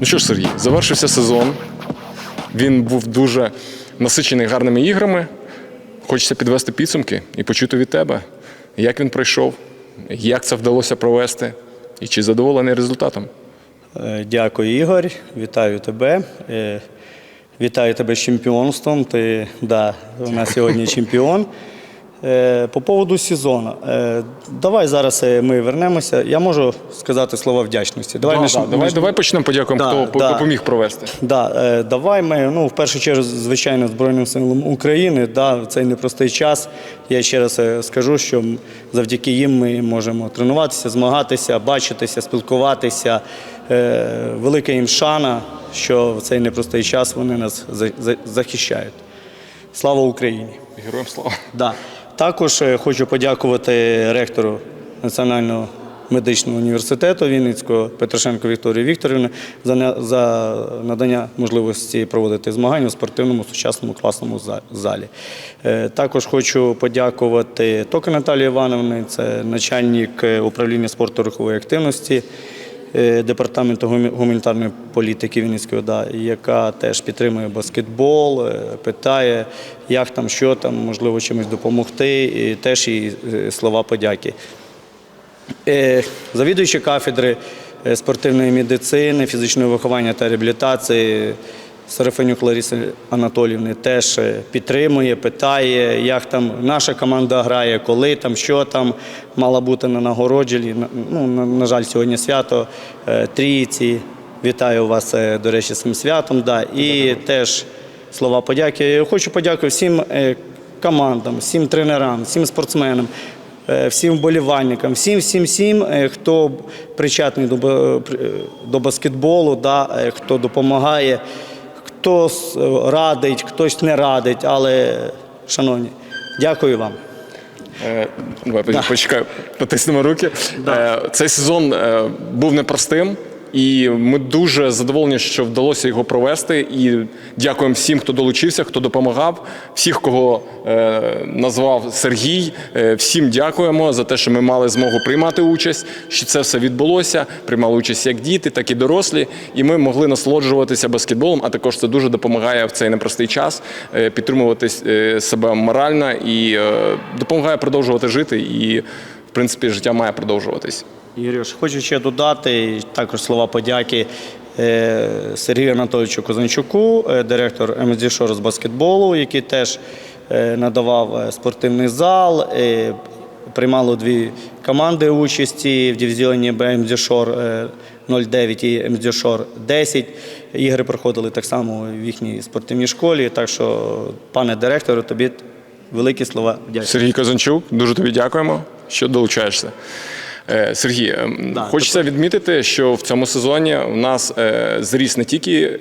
Ну що ж, Сергій, завершився сезон. Він був дуже насичений гарними іграми. Хочеться підвести підсумки і почути від тебе, як він пройшов, як це вдалося провести, і чи задоволений результатом. Е, Дякую, Ігор. Вітаю тебе. Е, Вітаю тебе з чемпіонством. Ти да, у нас сьогодні чемпіон. Е, По поводу сезону. Е, Давай зараз е, ми вернемося. Я можу сказати слова вдячності. Давай, Да, ми да, давай, ми давай почнемо подякуємо, Да, хто да. допоміг провести. Да, давай ми, ну, в першу чергу, звичайно, Збройним силам України, да, в цей непростий час. Я ще раз скажу, що завдяки їм ми можемо тренуватися, змагатися, бачитися, спілкуватися. Велика їм шана, що в цей непростий час вони нас за- за- захищають. Слава Україні! Героям слава. Да. Також е, хочу подякувати ректору Національного медичного університету Вінницького Петрашенко Вікторії Вікторівни за, за надання можливості проводити змагання у спортивному сучасному класному за- залі. Е, Також хочу подякувати Тока Наталії Івановні, це начальник е, управління спорту рухової активності. Е, Департаменту гуманітарної політики Вінницької ОДА, яка теж підтримує баскетбол, е, питає, як там, що там, можливо, чимось допомогти, і теж їй е, слова подяки. Завідуючі кафедри спортивної медицини, фізичного виховання та реабілітації Сарафанюк Лариси Анатоліївни теж е, підтримує, питає, як там наша команда грає, коли там, що там мала бути на нагородженні. На- Ну, на, на жаль, сьогодні свято е, трійці. Вітаю вас, е, до речі, з цим святом. Да. І теж слова подяки. Хочу подякувати всім командам, всім тренерам, всім спортсменам, всім вболівальникам, всім, всім, всім, хто причетний до, до баскетболу, да, хто допомагає, хто радить, хтось не радить. Але, шановні, дякую вам. Е, Давай почекай, потиснемо руки. Е, Цей сезон е, був непростим, і ми дуже задоволені, що вдалося його провести. І дякуємо всім, хто долучився, хто допомагав, всіх, кого е, назвав Сергій. Е, Всім дякуємо за те, що ми мали змогу приймати участь, що це все відбулося. Приймали участь як діти, так і дорослі. І ми могли насолоджуватися баскетболом. А також це дуже допомагає в цей непростий час е, підтримувати себе морально і допомагає продовжувати жити. І, в принципі, життя має продовжуватись. Ігорюш, хочу ще додати також слова подяки е, Сергію Анатолійовичу Козанчуку, е, директор МСД з баскетболу, який теж е, надавав спортивний зал. Приймало дві команди участі в дивізіоні БМД Шор е, 09 і МСД Шор 10. Ігри проходили так само в їхній спортивній школі. Так що, пане директору, тобі великі слова вдячні. Сергій Казанчук, дуже тобі дякуємо, що долучаєшся. Е, Сергій, е, Да, хочеться відмітити, що в цьому сезоні у нас е, зріс не тільки.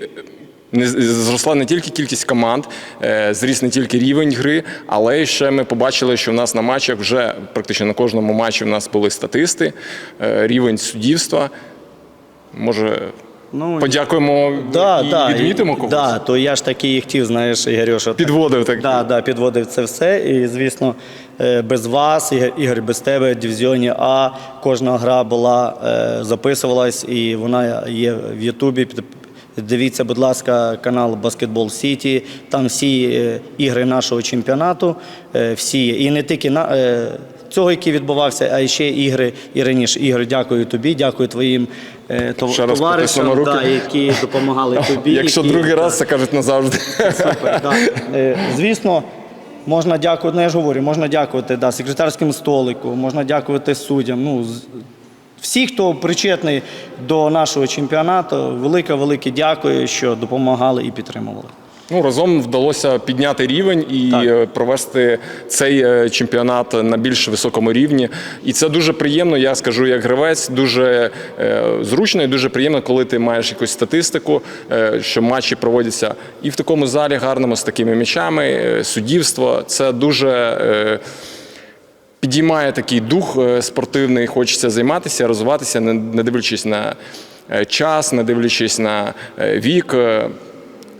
Не зросла не тільки кількість команд, е, зріс не тільки рівень гри, але й ще ми побачили, що в нас на матчах вже практично на кожному матчі в нас були статисти, рівень суддівства. Може, Ну, подякуємо Да, і да, відмітимо когось? Да, то я ж таки і хотів, знаєш, Ігорюша. Підводив так. Да, да, підводив це все. І, звісно, е, без вас, Ігор, Ігор, без тебе дивізіоні А кожна гра була, е, записувалась, і вона є в Ютубі. Дивіться, будь ласка, канал Basketball City. Там всі е, ігри нашого чемпіонату, всі і не тільки на. Цього, який відбувався, а ще ігри і раніше. Ігор, дякую тобі, дякую твоїм е, тов- Ще раз товаришам, да, які допомагали тобі. Якщо які- другий раз, це кажуть назавжди. Супер, да. Е, Звісно, можна дякувати, ну я ж говорю, можна дякувати да, секретарському столику, можна дякувати суддям. Ну, з- всі, хто причетний до нашого чемпіонату, велике, велике дякую, що допомагали і підтримували. Ну, разом вдалося підняти рівень і Так. е, провести цей е, чемпіонат на більш високому рівні. І це дуже приємно, я скажу як гравець, дуже е, зручно і дуже приємно, коли ти маєш якусь статистику, що матчі проводяться і в такому залі гарному з такими м'ячами, суддівство. Це дуже. Підіймає такий дух спортивний, хочеться займатися, розвиватися, не дивлячись на час, не дивлячись на вік.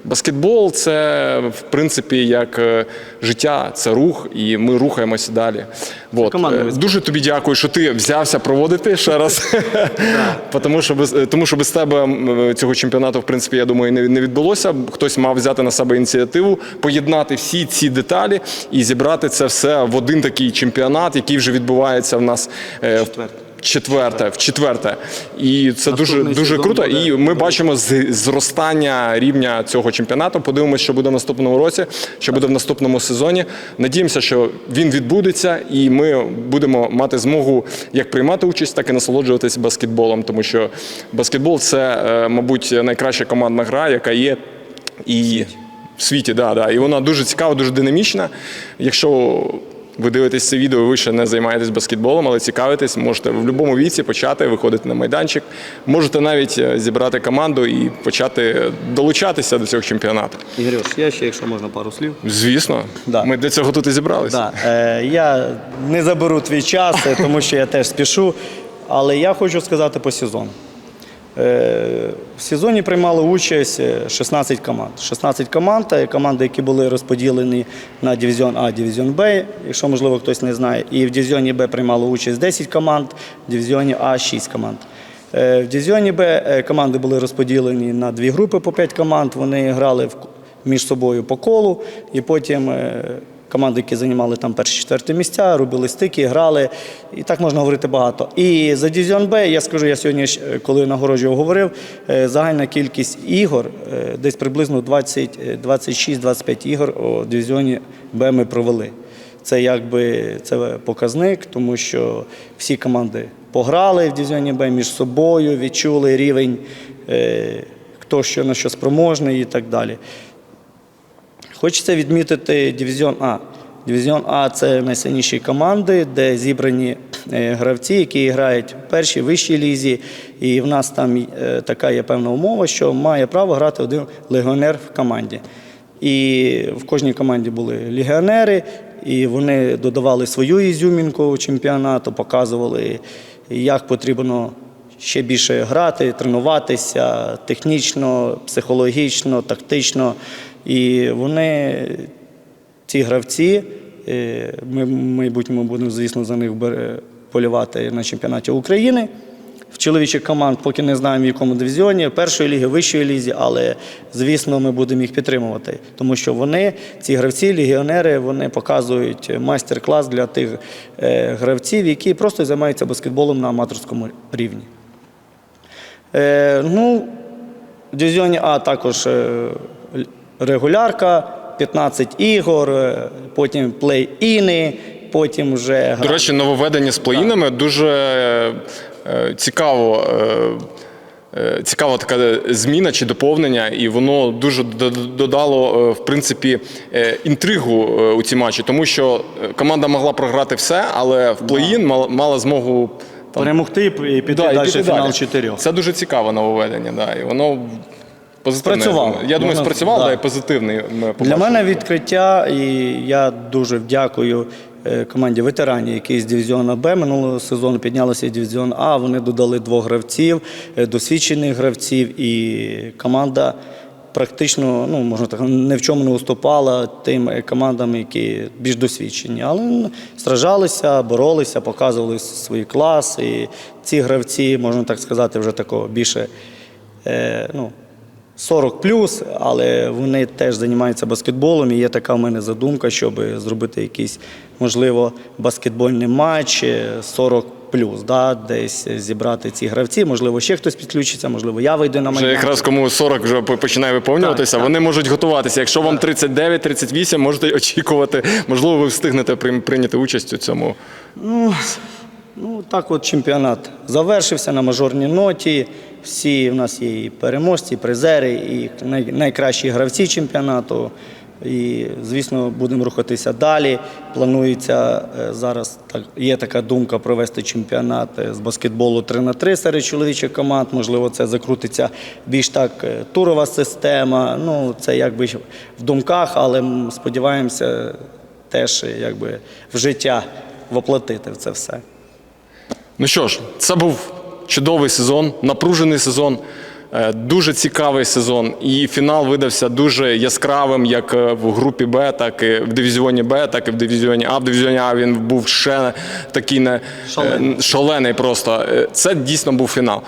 Баскетбол це в принципі як е, життя, це рух, і ми рухаємося далі. Вот. Е, Дуже тобі дякую, що ти взявся проводити ще раз. Тому що без е, тому що без тебе цього чемпіонату, в принципі, я думаю, не не відбулося. Хтось мав взяти на себе ініціативу, поєднати всі ці деталі і зібрати це все в один такий чемпіонат, який вже відбувається в нас в Четверте. в четверте. І це дуже Наступний дуже сезон круто. буде- І ми бачимо з- зростання рівня цього чемпіонату. Подивимося, що буде в наступному році, що буде в наступному сезоні. Надіємося, що він відбудеться, і ми будемо мати змогу як приймати участь, так і насолоджуватись баскетболом, тому що баскетбол це, е, мабуть, найкраща командна гра, яка є і в світі, да, да. І вона дуже цікава, дуже динамічна. Якщо ви дивитесь це відео, ви ще не займаєтесь баскетболом, але цікавитесь, можете в будь-якому віці почати виходити на майданчик. Можете навіть е, зібрати команду і почати долучатися до цього чемпіонату. Ігорюш, я ще, якщо можна, пару слів. Звісно, Да. ми для цього тут і зібралися. Да. Е, я не заберу твій час, е, тому що я теж спішу. Але я хочу сказати по сезону. Е, в сезоні приймали участь е, 16 команд. 16 команд, е, команди, які були розподілені на дивізіон А, дивізіон Б, якщо, можливо, хтось не знає. І в дивізіоні Б приймало участь 10 команд, в дивізіоні А 6 команд. Е, В дивізіоні Б е, команди були розподілені на дві групи по 5 команд. Вони грали між собою по колу, і потім е, команди, які займали там перші четверті місця, робили стики, грали. І так можна говорити багато. І за дивізіон Б, я скажу, я сьогодні, е, коли нагороджував, говорив, е, загальна кількість ігор е, десь приблизно 20, е, 26-25 ігор у дивізіоні Б ми провели. Це якби це показник, тому що всі команди пограли в дивізіоні Б між собою, відчули рівень, хто що на що спроможний і так далі. Хочеться відмітити дивізіон А. Дивізіон А це найсильніші команди, де зібрані е, гравці, які грають в першій вищій лізі. І в нас там е, така є певна умова, що має право грати один легіонер в команді. І в кожній команді були легіонери, і вони додавали свою ізюмінку чемпіонату, показували, як потрібно ще більше грати, тренуватися технічно, психологічно, тактично. І вони, ці гравці, е, ми в майбутньому будемо, звісно, за них полювати на чемпіонаті України. В чоловічих команд поки не знаємо, в якому дивізіоні, першої ліги, вищої лізі, але звісно, ми будемо їх підтримувати, тому що вони, ці гравці, легіонери, вони показують майстер-клас для тих е, гравців, які просто займаються баскетболом на аматорському рівні. Е, ну, в дивізіоні А також е, регулярка, 15 ігор, е, потім плей-іни, потім вже До речі, нововведення з плеїнами дуже е, цікаво. е, е, Цікава така зміна чи доповнення, і воно дуже додало е, в принципі е, інтригу е, у ці матчі, тому що е, команда могла програти все, але в плей-ін мала, змогу там, перемогти і піти Да, і піти фінал далі. чотирьох. Це дуже цікаве нововведення, да, і воно позитивне. Спрацювало. Я думаю, Можна- спрацювало, да. да. і позитивний. Ми Для побачили. мене відкриття, і я дуже дякую е, команді ветеранів, які з дивізіону Б минулого сезону піднялися дивізіон А. Вони додали двох гравців, е, досвідчених гравців, і команда. Практично, ну можна так, ні в чому не уступала тим е, командам, які більш досвідчені, але ну, стражалися, боролися, показували свій клас. І ці гравці, можна так сказати, вже такого більше е, ну, 40 плюс, але вони теж займаються баскетболом. І є така в мене задумка, щоб зробити якийсь, можливо, баскетбольний матч е, 40 плюс, да, десь зібрати ці гравці. Можливо, ще хтось підключиться, можливо, я вийду на Вже якраз кому 40 вже починає виповнюватися, вони можуть готуватися. Якщо вам 39-38, можете очікувати. Можливо, ви встигнете прийняти участь у цьому. Ну, так от чемпіонат завершився на мажорній ноті. Всі в нас є і переможці, і призери, і най- найкращі гравці чемпіонату. І, звісно, будемо рухатися далі. Планується е, зараз так, є така думка провести чемпіонат е, з баскетболу 3 на 3 серед чоловічих команд. Можливо, це закрутиться більш так е, турова система. Ну, це якби в думках, але сподіваємося теж якби в життя воплотити в це все. Ну що ж, це був чудовий сезон, напружений сезон. Е, Дуже цікавий сезон, і фінал видався дуже яскравим, як е, в групі Б, так і в дивізіоні Б, так і в дивізіоні А. В дивізіоні А він був ще такий не Шалений. е, шалений просто. Е, Це дійсно був фінал.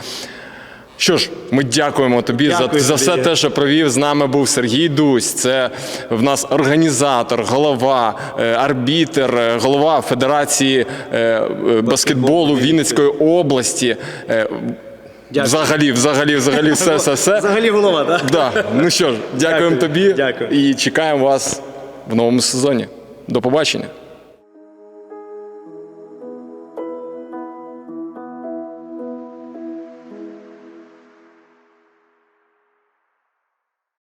Що ж, ми дякуємо тобі Дякую за, за все те, що провів. З нами був Сергій Дусь. Це в нас організатор, голова, е, арбітер, е, голова Федерації е, е, баскетболу Вінницької області. Дякую. Взагалі, взагалі, взагалі, все, все, все. Взагалі голова, так? Да. Ну що ж, дякуємо Дякую. тобі Дякую. і чекаємо вас в новому сезоні. До побачення.